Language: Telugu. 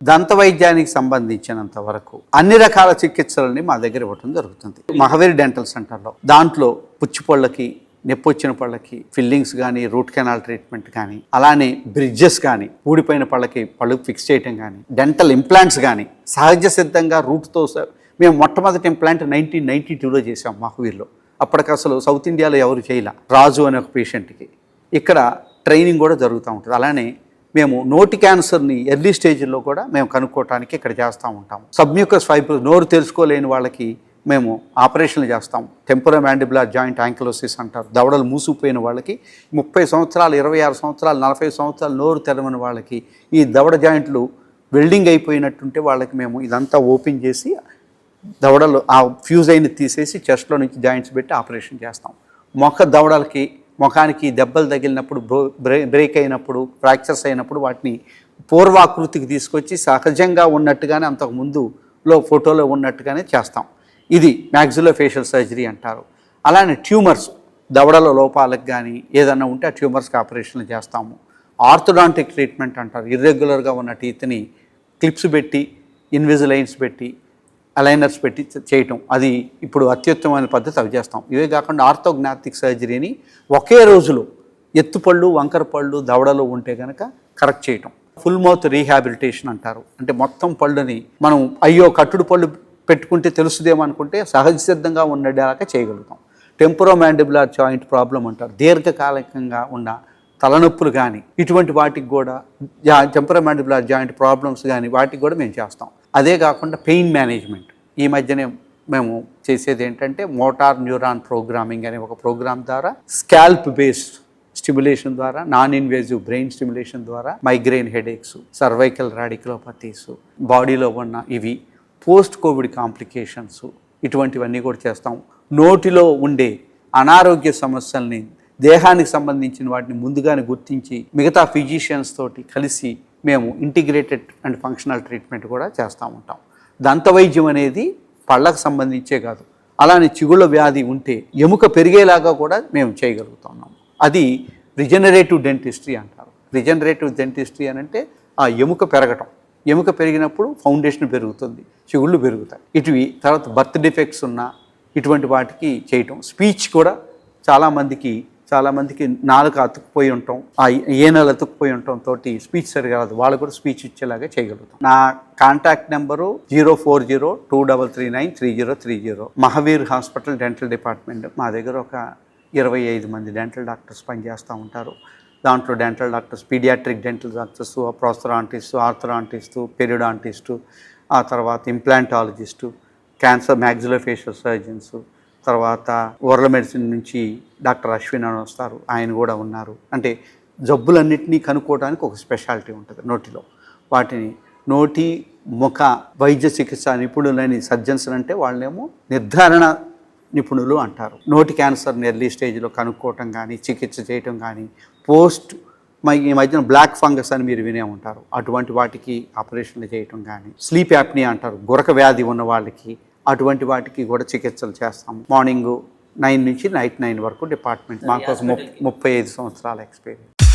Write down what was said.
దంత వైద్యానికి సంబంధించినంత వరకు అన్ని రకాల చికిత్సలని మా దగ్గర ఇవ్వటం జరుగుతుంది. మహావీర్ డెంటల్ సెంటర్లో దాంట్లో పుచ్చిపళ్ళకి నొప్పి వచ్చిన పళ్ళకి ఫిల్లింగ్స్ కానీ రూట్ కెనాల్ ట్రీట్మెంట్ కానీ అలానే బ్రిడ్జెస్ కానీ ఊడిపోయిన పళ్ళకి పళ్ళు ఫిక్స్ చేయటం కానీ డెంటల్ ఇంప్లాంట్స్ కానీ సహజ సిద్ధంగా రూట్తో మేము మొట్టమొదటి ఇంప్లాంట్ నైన్టీన్ నైన్టీ టూలో చేసాం మహవీర్లో. అప్పటికి అసలు సౌత్ ఇండియాలో ఎవరు చేయలే. రాజు అనే ఒక పేషెంట్కి. ఇక్కడ ట్రైనింగ్ కూడా జరుగుతూ ఉంటుంది. అలానే మేము నోటి క్యాన్సర్ని ఎర్లీ స్టేజ్లో కూడా మేము కనుక్కోవటానికి ఇక్కడ చేస్తూ ఉంటాము. సబ్మ్యూకస్ ఫైబ్రోస్ నోరు తెలుసుకోలేని వాళ్ళకి మేము ఆపరేషన్లు చేస్తాం. టెంపరో మ్యాండిబులర్ జాయింట్ యాంకిలోసిస్ అంటారు. దవడలు మూసుకుపోయిన వాళ్ళకి ముప్పై సంవత్సరాలు ఇరవై ఆరు సంవత్సరాలు నలభై సంవత్సరాలు నోరు తెరవని వాళ్ళకి ఈ దవడ జాయింట్లు వెల్డింగ్ అయిపోయినట్టుంటే వాళ్ళకి మేము ఇదంతా ఓపెన్ చేసి దవడలు ఆ ఫ్యూజ్ అయిన తీసేసి చెస్ట్లో నుంచి జాయింట్స్ పెట్టి ఆపరేషన్ చేస్తాం. మొక్క దవడలకి ముఖానికి దెబ్బలు తగిలినప్పుడు బ్రో బ్రే బ్రేక్ అయినప్పుడు ఫ్రాక్చర్స్ అయినప్పుడు వాటిని పూర్వాకృతికి తీసుకొచ్చి సహజంగా ఉన్నట్టుగానే అంతకు ముందులో ఫోటోలో ఉన్నట్టుగానే చేస్తాం. ఇది మ్యాక్సిలో ఫేషియల్ సర్జరీ అంటారు. అలానే ట్యూమర్స్ దవడల లోపాలకు కానీ ఏదన్నా ఉంటే ఆ ట్యూమర్స్కి ఆపరేషన్లు చేస్తాము. ఆర్థోడాంటిక్ ట్రీట్మెంట్ అంటారు. ఇర్రెగ్యులర్గా ఉన్న టీత్ని క్లిప్స్ పెట్టి ఇన్విజిలైన్స్ పెట్టి అలైనర్స్ పెట్టి చేయటం. అది ఇప్పుడు అత్యుత్తమైన పద్ధతి అవి చేస్తాం. ఇవే కాకుండా ఆర్థోగ్నాటిక్ సర్జరీని ఒకే రోజులో ఎత్తుపళ్ళు వంకర పళ్ళు దవడలు ఉంటే కనుక కరెక్ట్ చేయటం. ఫుల్ మౌత్ రీహాబిలిటేషన్ అంటారు. అంటే మొత్తం పళ్ళుని మనం అయ్యో కట్టుడు పళ్ళు పెట్టుకుంటే తెలుసుదేమో అనుకుంటే సహజ సిద్ధంగా ఉండేలాగా చేయగలుగుతాం. టెంపరో మ్యాండిబులర్ జాయింట్ ప్రాబ్లం అంటారు. దీర్ఘకాలికంగా ఉన్న తలనొప్పులు కానీ ఇటువంటి వాటికి కూడా టెంపరో మ్యాండిబులర్ జాయింట్ ప్రాబ్లమ్స్ కానీ వాటికి కూడా మేము చేస్తాం. అదే కాకుండా పెయిన్ మేనేజ్మెంట్. ఈ మధ్యనే మేము చేసేది ఏంటంటే మోటార్ న్యూరాన్ ప్రోగ్రామింగ్ అనే ఒక ప్రోగ్రామ్ ద్వారా స్కాల్ప్ బేస్డ్ స్టిమ్యులేషన్ ద్వారా నాన్ ఇన్వేజివ్ బ్రెయిన్ స్టిమ్యులేషన్ ద్వారా మైగ్రెయిన్ హెడేక్స్ సర్వైకల్ రాడిక్లోపతీస్ బాడీలో ఉన్న ఇవి పోస్ట్ కోవిడ్ కాంప్లికేషన్స్ ఇటువంటివన్నీ కూడా చేస్తాం. నోటిలో ఉండే అనారోగ్య సమస్యల్ని దేహానికి సంబంధించిన వాటిని ముందుగానే గుర్తించి మిగతా ఫిజిషియన్స్ తోటి కలిసి మేము ఇంటిగ్రేటెడ్ అండ్ ఫంక్షనల్ ట్రీట్మెంట్ కూడా చేస్తూ ఉంటాం. దంతవైద్యం అనేది పళ్ళకు సంబంధించే కాదు. అలానే చిగుళ్ళ వ్యాధి ఉంటే ఎముక పెరిగేలాగా కూడా మేము చేయగలుగుతున్నాం అది రిజనరేటివ్ డెంటిస్ట్రీ అంటారు. రిజనరేటివ్ డెంటిస్ట్రీ అని అంటే ఆ ఎముక పెరగటం. ఎముక పెరిగినప్పుడు ఫౌండేషన్ పెరుగుతుంది చిగుళ్ళు పెరుగుతాయి. ఇటువి తర్వాత బర్త్ డిఫెక్ట్స్ ఉన్న ఇటువంటి వాటికి చేయటం. స్పీచ్ కూడా చాలామందికి చాలామందికి నాలుక అతుక్కుపోయి ఉంటాం. ఆ ఏనలు అతుక్కుపోయి ఉంటాం తోటి స్పీచ్ సరిగా రాదు వాళ్ళు కూడా స్పీచ్ ఇచ్చేలాగా చేయగలుగుతాం. నా contact number zero four zero two double three nine three zero three zero. Mahaveer hospital dental department. మా దగ్గర ఒక ఇరవై ఐదు మంది డెంటల్ డాక్టర్స్ పనిచేస్తూ ఉంటారు. దాంట్లో dental doctors paediatric dental doctors prosthodontist orthodontist periodontist ఆ తర్వాత ఇంప్లాంటాలజిస్టు క్యాన్సర్ మ్యాగ్జిలోఫేషియల్ సర్జన్స్ తర్వాత ఓరల్ మెడిసిన్ నుంచి డాక్టర్ అశ్విన్ అని వస్తారు. ఆయన కూడా ఉన్నారు. అంటే జబ్బులన్నింటినీ కనుక్కోవడానికి ఒక స్పెషాలిటీ ఉంటుంది నోటిలో. వాటిని నోటి ముఖ వైద్య చికిత్స నిపుణులని సర్జన్స్ అంటే వాళ్ళేమో నిర్ధారణ నిపుణులు అంటారు. నోటి క్యాన్సర్ని ఎర్లీ స్టేజ్లో కనుక్కోవటం కానీ చికిత్స చేయటం కానీ పోస్ట్ మై ఈ మధ్యన బ్లాక్ ఫంగస్ అని మీరు వినే ఉంటారు. అటువంటి వాటికి ఆపరేషన్లు చేయటం కానీ స్లీప్ యాప్ని అంటారు. గురక వ్యాధి ఉన్న వాళ్ళకి అటువంటి వాటికి కూడా చికిత్సలు చేస్తాము. మార్నింగ్ నైన్ నుంచి నైట్ నైన్ వరకు డిపార్ట్మెంట్ మాకోసం ముప్- ముప్పై ఐదు సంవత్సరాల ఎక్స్పీరియన్స్.